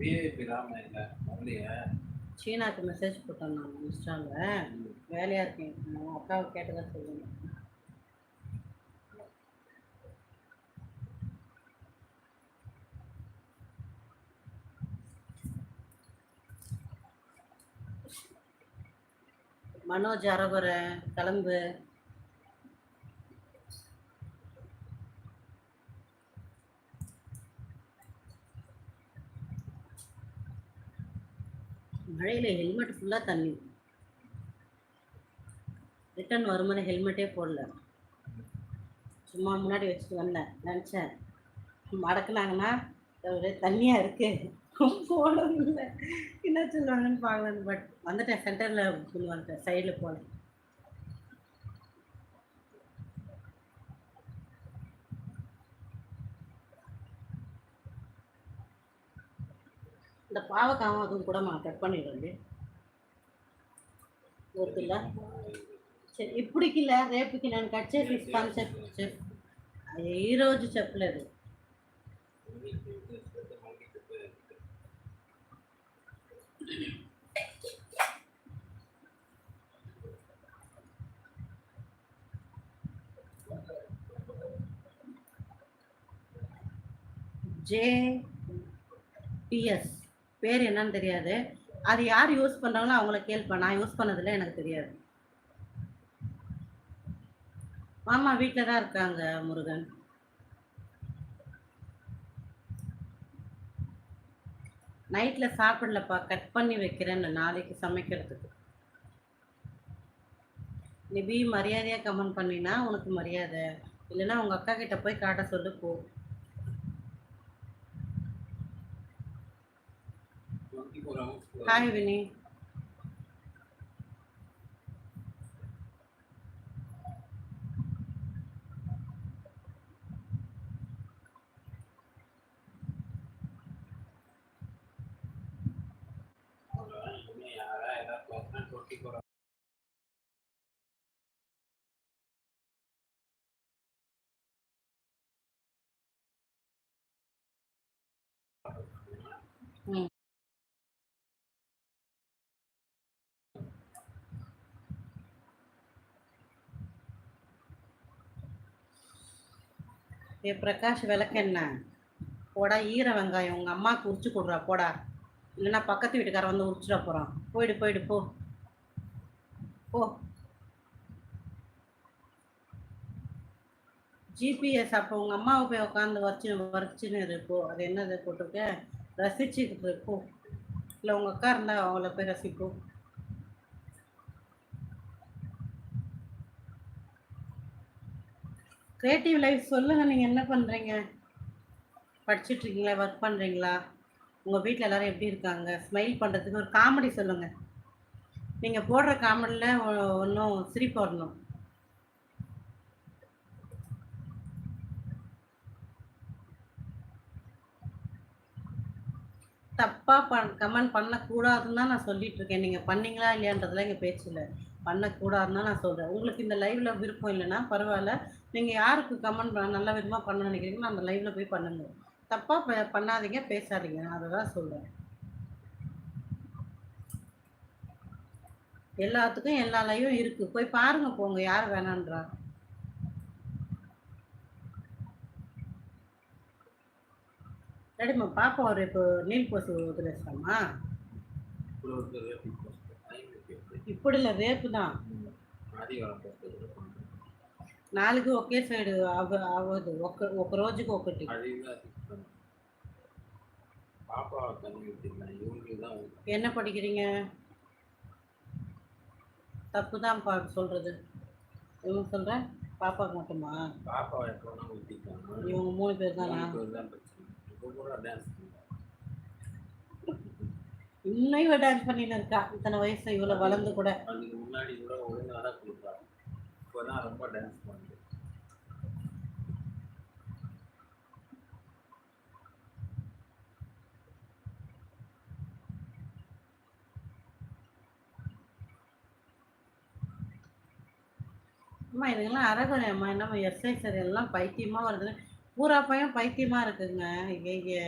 VIP Rama இல்லை சீனாக்கு message போட்டோம் நான் இன்ஸ்டாவில் வேலையாக இருக்கேன். உங்கள் அக்காவை கேட்டதாக சொல்லுங்க மனோஜ் அரவரை கிளம்பு. மழையில் ஹெல்மெட் ஃபுல்லாக தண்ணி ரிட்டர்ன் வரும்போது ஹெல்மெட்டே போடல. சும்மா முன்னாடி வச்சுட்டு வந்தேன். நினச்சேன். மடக்குனாங்கன்னா ஒரே தண்ணியாக இருக்கு. இல்லை. என்ன சொல்லுவாங்கன்னு பார்க்கலன்னு பட் வந்துட்டேன் சென்டரில் வந்துட்டேன். சைடில் போனேன். இந்த பாவக்காவும் அதுவும் கூட நான் கட் பண்ணிடுறேன் ஒருத்தில்ல సరే ఇప్పటికి లే రేపుకి నేను కట్ చేసి ఇస్తాను చెప్పు చెప్పు అది ఈ రోజు చెప్పలేదు ஜே பிஎஸ் பேர் என்னன்னு தெரியாது. அது யார் யூஸ் பண்ணுறாங்களோ அவங்கள கேள்ப்பேன் நான் யூஸ் பண்ணதில்ல எனக்கு தெரியாது. மாமா வீட்டில் தான் இருக்காங்க முருகன். நைட்டில் சாப்பிடலப்பா. கட் பண்ணி வைக்கிறேன்னு நாளைக்கு சமைக்கிறதுக்கு. நீ பி மரியாதையாக கமெண்ட் பண்ணினா உனக்கு மரியாதை. இல்லைன்னா உங்கள் அக்கா கிட்ட போய் காட்ட சொல்லு போ. Hi, Vinny. Mm. ஏ பிரகாஷ் விளக்கெண்ண போடா ஈர வெங்காயம். உங்கள் அம்மாவுக்கு உரிச்சு கொடுறா போடா. இல்லைன்னா பக்கத்து வீட்டுக்காரன் வந்து உரிச்சிட போகிறான் போயிடு போயிடு போ. போ. ஜிபிஎஸ் அப்போ உங்கள் அம்மாவை போய் உட்காந்து வச்சு வரைச்சின்னு இருப்போ அது என்னது போட்டிருக்க? ரசிச்சுக்கிட்டு இருப்போ இல்லை உங்கள் அக்கா இருந்தால் அவங்கள போய் ரசிப்போம் கிரியேட்டிவ் லைஃப் சொல்லுங்கள் நீங்கள் என்ன பண்ணுறீங்க படிச்சுட்டு இருக்கீங்களா ஒர்க் பண்ணுறீங்களா உங்கள் வீட்டில் எல்லோரும் எப்படி இருக்காங்க? ஸ்மைல் பண்ணுறதுக்கு ஒரு காமெடி சொல்லுங்கள் நீங்கள் போடுற காமெடியில் ஒன்றும் சிரிப்பு வரணும். தப்பாக பண் கமெண்ட் பண்ணக்கூடாதுன்னு தான் நான் சொல்லிகிட்ருக்கேன் நீங்கள் பண்ணீங்களா இல்லையான்றதுலாம் எங்கள் பேச்சு இல்லை பண்ணக்கூடாதுன்னு தான் நான் சொல்கிறேன் உங்களுக்கு இந்த லைவில் விருப்பம் இல்லைன்னா பரவாயில்ல. நீங்கள் யாருக்கு கமெண்ட் பண்ண நல்ல விதமாக பண்ண நினைக்கிறீங்களோ அந்த லைவில் போய் பண்ணுங்க. தப்பாக பண்ணாதீங்க பேசாதீங்க. நான் அதை தான் சொல்கிறேன் எல்லாத்துக்கும் எல்லா லைவும் இருக்குது போய் பாருங்கள் போங்க. யார் வேணான்றா. சரிம்மா பாப்பா ஒரு இப்போ நீல் போசி வதிலேசாமா ఇప్పుడు இல்லை రేపు தான் నాలుగు ఒకే సైడ్ అవ అవ్వదు ఒక ఒక రోజుకి ఒకటి பாப்பா தண்ணி ஊற்றிருந்தேன் இவங்களுக்கு தான் என்ன படிக்கிறீங்க தப்பு தான் பா சொல்கிறது இவங்க சொல்கிற பாப்பாவுக்கு மட்டுமா பாப்பா எப்போ வேணா ஊற்றிருக்காங்க இவங்க மூணு பேர் தானா இன்னும் டான்ஸ் பண்ணின்னு இருக்கா? இத்தனை வயசு இவ்வளோ வளர்ந்து கூட. அதுக்கு முன்னாடி கூட ஒழுங்காக தான் கொடுப்பாங்க இப்போ தான் ரொம்ப டான்ஸ் பண்ணுது அம்மா இதுக்கெல்லாம் அறகுறை அம்மா என்னம்மா எஸ்ஐ சார் எல்லாம் பைத்தியமாக வருது பூரா பையன் பைத்தியமாக இருக்குங்க. ஐய